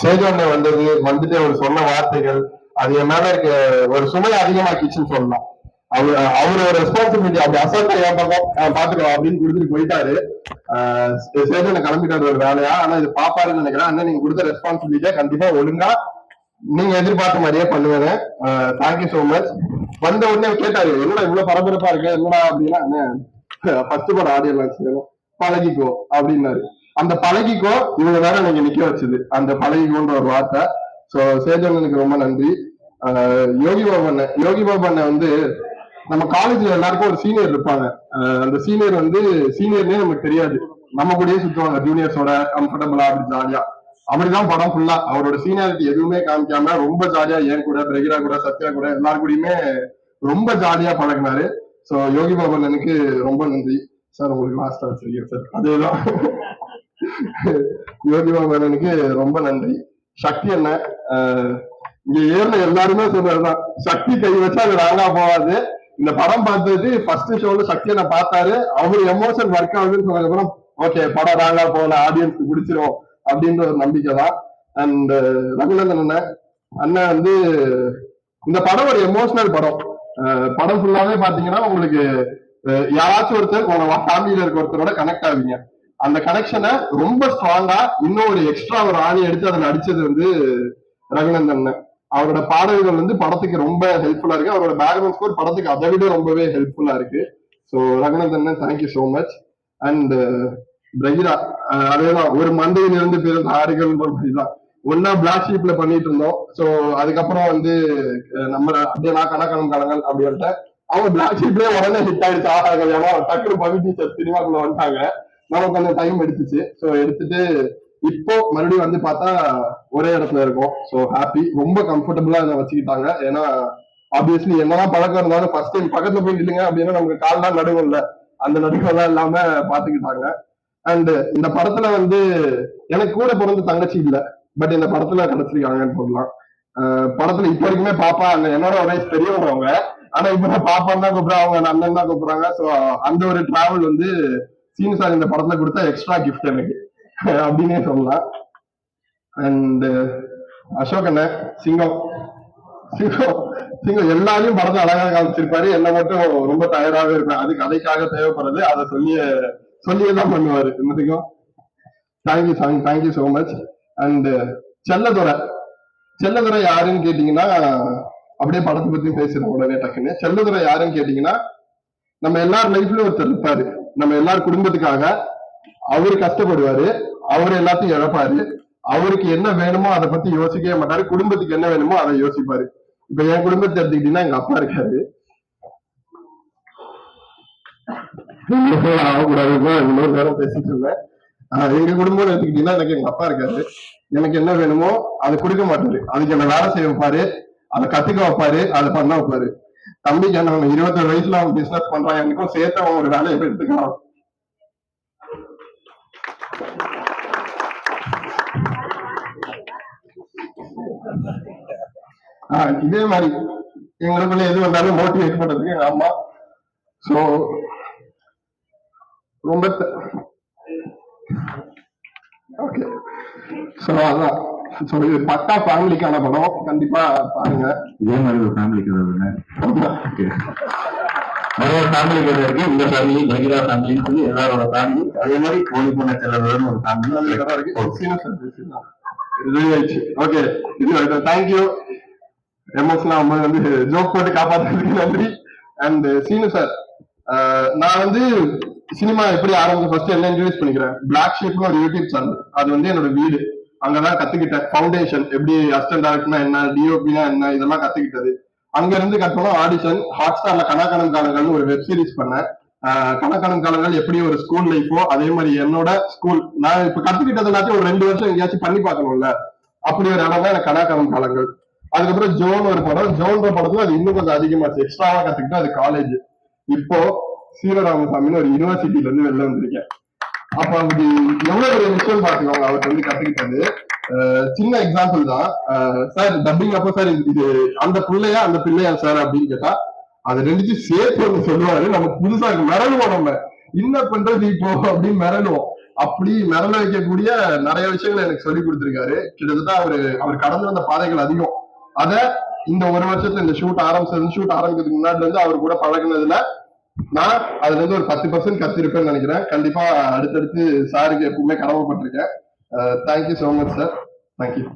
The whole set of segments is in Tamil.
சேஜோன்ல வந்தது வந்துட்டு அவர் சொன்ன வார்த்தைகள் அது என் மேல இருக்க ஒரு சுமை அதிகமாக்கிச்சுன்னு சொல்லலாம். அவர் அவரோட ரெஸ்பான்சிபிலிட்டி அப்படி அசால்ட்டா என் பக்கம் பாத்துக்கலாம் அப்படின்னு கொடுத்துட்டு போயிட்டாரு. ஆஹ் சேஜோனை கிளம்பிட்டாரு ஒரு வேலையா ஆனா இது பாப்பாருன்னு நினைக்கிறேன். அண்ணன் நீங்க கொடுத்த ரெஸ்பான்சிபிலிட்டியா கண்டிப்பா ஒழுங்கா நீங்க எதிர்பார்த்த மாதிரியே பண்ணுவேன் தேங்க்யூ சோ மச் வந்த உடனே கேட்டாரு என்னடா இவ்வளவு பரபரப்பா இருக்கு? என்னடா அப்படின்னா ஃபர்ஸ்ட் படம் ஆடியோ லான்ச் பழகிக்கோ அப்படின்னாரு. அந்த பழகிக்கோ இவங்க வேற நீங்க நிக்க வச்சது. அந்த பழகிக்கோன்ற ஒரு வார்த்தை. சோ சேஜனுக்கு ரொம்ப நன்றி. யோகி பாபண்ண யோகி பாபண்ண வந்து நம்ம காலேஜ்ல எல்லாருக்கும் ஒரு சீனியர் இருப்பாங்க. அந்த சீனியர் வந்து சீனியர்னே நமக்கு தெரியாது. நம்ம கூடயே சுத்துவாங்க ஜூனியர்ஸோட கம்ஃபர்டபுளா அப்படி ஜாலியா அப்படிதான் படம் ஃபுல்லா அவரோட சீனியாரிட்டி எதுவுமே காமிக்காம ரொம்ப ஜாலியா ஏன் கூட பிரகிரா கூட சத்யா கூட எல்லாரு கூடயுமே ரொம்ப ஜாலியா பழகினாரு. சோ யோகி பாபன் எனக்கு ரொம்ப நன்றி. சார் உங்களுக்கு லாஸ்டா வச்சிருக்கேன் சார். அதேதான். யோகி மேனனுக்கு ரொம்ப நன்றி. சக்தி என்ன? ஆஹ் இங்க ஏர்ல எல்லாருமே சொல்றதுதான் சக்தி கை வச்சா அது ராங்கா போகாது. இந்த படம் பார்த்துட்டு ஃபர்ஸ்ட் ஷோல சக்தி என்ன பார்த்தாரு. அவரு எமோஷன் ஒர்க் ஆகுதுன்னு சொன்னதுக்கப்புறம் ஓகே படம் ராங்கா போகல ஆடியன்ஸ்க்கு பிடிச்சிரும் அப்படின்ற ஒரு நம்பிக்கை தான். அண்ட் ரகுநந்தன் அண்ணன் அண்ணன் வந்து இந்த படம் ஒரு எமோஷனல் படம். அஹ் படம் ஃபுல்லாவே பாத்தீங்கன்னா உங்களுக்கு யாராச்சும் ஒருத்தர் உங்க ஃபேமிலியில இருக்க ஒருத்தரோட கனெக்ட் ஆவீங்க. அந்த கனெக்ஷனை ரொம்ப ஸ்ட்ராங்கா இன்னும் ஒரு எக்ஸ்ட்ரா ஒரு ஆணி எடுத்து அதில் நடிச்சது வந்து ரகுநந்தன் அவரோட பாடல்கள் வந்து படத்துக்கு ரொம்ப ஹெல்ப்ஃபுல்லா இருக்கு. அவரோட பேக்ரவுண்ட் ஸ்கோர் படத்துக்கு அதை விட ரொம்பவே ஹெல்ப்ஃபுல்லா இருக்கு. So Raghunandan thank you so much and பிரகிரா அதேதான் ஒரு மந்தையில இருந்து பிறந்த ஆறுகள்ன்ற மாதிரி தான் ஒன்னா பிளாக் ஷீப்ல பண்ணிட்டு இருந்தோம். ஸோ அதுக்கப்புறம் வந்து நம்ம அப்படியே நான் கணக்கணம் கலங்கள் அப்படி வந்துட்டேன் அவங்க பிளாக் ஷீப்லயே உடனே ஹிட் ஆயிடுச்சு. ஆகார்கள் ஏன்னா டக்குனு பவி டீச்சர் சினிமாக்குள்ள வந்துட்டாங்க. நமக்கு கொஞ்சம் டைம் எடுத்துச்சு. சோ எடுத்துட்டு இப்போ மறுபடியும் வந்து பார்த்தா ஒரே இடத்துல இருக்கும். சோ ஹாப்பி ரொம்ப கம்ஃபர்டபுளா இதை வச்சுக்கிட்டாங்க. ஏன்னா ஆப்வியஸ்லி என்னதான் பழக்கம் இருந்தாலும் ஃபர்ஸ்ட் டைம் பக்கத்துல போய் இல்லைங்க அப்படின்னா நமக்கு கால் தான் நடுவும்ல அந்த நடுக்கெல்லாம் இல்லாம பாத்துக்கிட்டாங்க அண்ட் இந்த படத்துல வந்து எனக்கு கூட பிறந்த தங்கச்சி இல்ல. பட் இந்த படத்துல கிடைச்சிருக்காங்கன்னு சொல்லலாம். படத்துல இப்ப வரைக்குமே பாப்பா அங்க என்னோட வயசு பெரியவங்க. அவங்க ஆனா இப்ப நான் பாப்பான்னு தான் கூப்பிடுறாங்க அவங்க அண்ணன் தான் கூப்பிடுறாங்க. ஸோ அந்த ஒரு டிராவல் வந்து சீன் சார் இந்த படத்துல கொடுத்த எக்ஸ்ட்ரா கிஃப்ட் எனக்கு. அப்படின்னே சொல்லலாம். அண்ட் அசோக் அண்ணன் சிங்கம். சிங்கம் சிங்கம் எல்லாரையும் படத்தை அழகாக காமிச்சிருப்பாரு. என்ன மட்டும் ரொம்ப டயர்டாவே இருப்பேன். அது கதைக்காக தேவைப்படுறது. அதை சொல்லிய சொல்லியே தான் பண்ணுவாரு. என்னத்துக்கும் thank you song thank you so much and Chelladurai. Chelladurai யாருன்னு கேட்டீங்கன்னா அப்படியே படத்தை பத்தி பேசுறேன் உடனே டக்குன்னு. செல்லதுரை யாருன்னு கேட்டீங்கன்னா நம்ம எல்லார் லைஃப்லயும் ஒருத்தர் இருப்பாரு. நம்ம எல்லார் குடும்பத்துக்காக அவரு கஷ்டப்படுவாரு அவரு எல்லாத்தையும் இழப்பாரு. அவருக்கு என்ன வேணுமோ அதை பத்தி யோசிக்கவே மாட்டாரு. குடும்பத்துக்கு என்ன வேணுமோ அதை யோசிப்பாரு. இப்ப என் குடும்பத்தை எடுத்துக்கிட்டீங்கன்னா எங்க அப்பா இருக்காரு. ஆகக்கூடாதுன்னு இன்னொரு நேரம் பேசிட்டு இருந்தேன். ஆஹ் எங்க குடும்பம் எடுத்துக்கிட்டீங்கன்னா எனக்கு எங்க அப்பா இருக்காரு. எனக்கு என்ன வேணுமோ அதை கொடுக்க மாட்டாரு. அதுக்கு என்ன வேலை செய்ய வைப்பாரு. அதை கத்துக்க வைப்பாரு. அதை பண்ண வைப்பாரு. தம்பி என்ன அவன் இருபத்தொரு வயசுல அவன் பிசினஸ் பண்றான் எனக்கும் சேர்த்து அவன் ஒரு வேலையை எடுத்துக்கலாம் ஆஹ் இதே மாதிரி எங்களுக்குள்ள எது வந்தாலும் மோட்டிவேட் பண்றதுக்கு எங்க அம்மா. சோ ரொம்ப ஓகே சோ அதான். சோ இது பக்கா ஃபேமிலிக்கான படம். கண்டிப்பா பாருங்க. இதே மாதிரி ஒரு ஃபேமிலி கதை தானே ஓகே. நிறைய ஃபேமிலி கதை இருக்கு. இந்த ஃபேமிலி பகிரா ஃபேமிலின்னு சொல்லி எல்லாரோட ஃபேமிலி அதே மாதிரி கோழி பொண்ணை செல்லவர்னு ஒரு ஃபேமிலி ஓகே. இது தேங்க்யூ எமோஷனல் அம்மா வந்து ஜோக் போட்டு காப்பாத்துறதுக்கு நன்றி. அண்ட் சீனு சார் நான் வந்து சினிமா எப்படி ஆரம்பிச்சு ஃபர்ஸ்ட் என்ன இன்ட்ரடியூஸ் பண்ணிக்கிறேன்? பிளாக் ஷீப்னு ஒரு யூடியூப் சேனல் அது வந்து என்னோட வீடு. அங்கதான் கத்துக்கிட்டேன். ஃபவுண்டேஷன் எப்படி அசிஸ்டன்ட் டேரக்டர்னா என்ன டிஓபினா என்ன இதெல்லாம் கத்துக்கிட்டது. அங்க இருந்து கட்டணும் ஆடிஷன் ஹாட் ஸ்டார்ல கணக்கணம் காலங்கள்னு ஒரு வெப் சீரிஸ் பண்ணேன். ஆஹ் கணக்கணம் காலங்கள் எப்படி ஒரு ஸ்கூல் லைஃபோ அதே மாதிரி என்னோட ஸ்கூல் நான் இப்ப கத்துக்கிட்டது எல்லாத்தையும் ஒரு ரெண்டு வருஷம் எங்கேயாச்சும் பண்ணி பார்க்கணும்ல. அப்படி ஒரு இடம் தான் எனக்கு கணக்கணம் காலங்கள். அதுக்கப்புறம் ஜோன் ஒரு படம். ஜோன்ற படத்துல அது இன்னும் கொஞ்சம் அதிகமாச்சு எக்ஸ்ட்ராவா கத்துக்கிட்டேன் அது காலேஜ் இப்போ சீரராமசாமின்னு ஒரு யூனிவர்சிட்டில இருந்து வெளில வந்திருக்கேன். அப்ப அப்படி எவ்வளவு ஒரு விஷயம் பாத்துக்கோங்க அவர்கிட்ட வந்து கத்துக்கிட்டது. சின்ன எக்ஸாம்பிள் தான். சார் டப்பிங் அப்போ சார் இது அந்த பிள்ளையா அந்த பிள்ளையா சார் அப்படின்னு கேட்டா அது ரெண்டுத்தையும் சேர்த்து வந்து சொல்லுவாரு. நமக்கு புதுசா மிரளுவோம் நம்ம. என்ன பண்றது இப்போ அப்படின்னு மிரளுவோம். அப்படி மிரள வைக்கக்கூடிய நிறைய விஷயங்களை எனக்கு சொல்லி கொடுத்திருக்காரு. கிட்டத்தட்ட அவரு அவர் கடந்து வந்த பாதைகள் அதிகம். அத இந்த ஒரு வருஷத்துல இந்த ஷூட் ஆரம்பிச்சது ஷூட் ஆரம்பிக்கிறதுக்கு முன்னாடி இருந்து அவர் கூட பழகுனதுல நான் அதுல இருந்து ஒரு பத்து பர்சன்ட் கத்திருப்பேன்னு நினைக்கிறேன். கண்டிப்பா அடுத்தடுத்து சாருக்கு எப்பவுமே கடமைப்பட்டிருக்கேன். Thank you so much sir thank you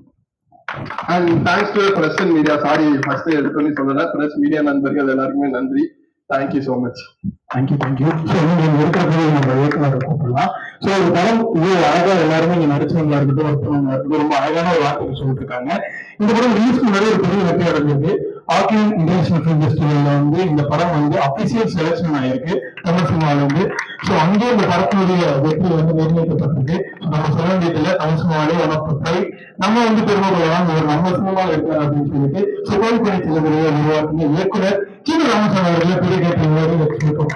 and thanks to press and media sorry first எடுத்தோன்னு சொல்லல. பிரஸ் மீடியா நண்பர்கள் எல்லாருக்குமே நன்றி. Thank you so much thank you thank you so நீங்கள் இருக்கிறதே நம்ம இயக்குனர் கூப்பிடலாம். ஸோ ஒரு படம் இவ்வளோ அழகாக எல்லாருமே இங்க நடிச்சவங்களா இருக்கட்டும் ஒருத்தவங்க இருக்கட்டும் ரொம்ப அழகான ஒரு வார்த்தை சொல்லிட்டு இருக்காங்க. இந்த படம் ரிலீஸ் முன்னாடி ஒரு பெரிய வெற்றி அடைஞ்சது. ஆக்கியன் இன்டர்நேஷனல் ஃபிலிம் ஃபெஸ்டிவல்ல வந்து இந்த படம் வந்து அபிஷியல் செலக்ஷன் ஆயிருக்கு. தமிழ் சினிமால இருந்து. ஸோ அங்கே இந்த படத்தினுடைய வெற்றி வந்து நிர்ணயிக்கப்பட்டிருக்கு. நம்ம சொல்ல வேண்டியதில்லை. தமிழ் சினிமாவிலே உனக்கு ப்ரைட் நம்ம வந்து பெருமைப்படலாம் ஒரு நம்ம சினிமாவில் இருக்கிறார் அப்படின்னு சொல்லிட்டு சுகோல் பணி செல்லுடைய உருவாக்கிய இயக்குனர் கீழ ராமசாமி அவர்களை பெரிய கேட்டு வச்சிருக்கோம்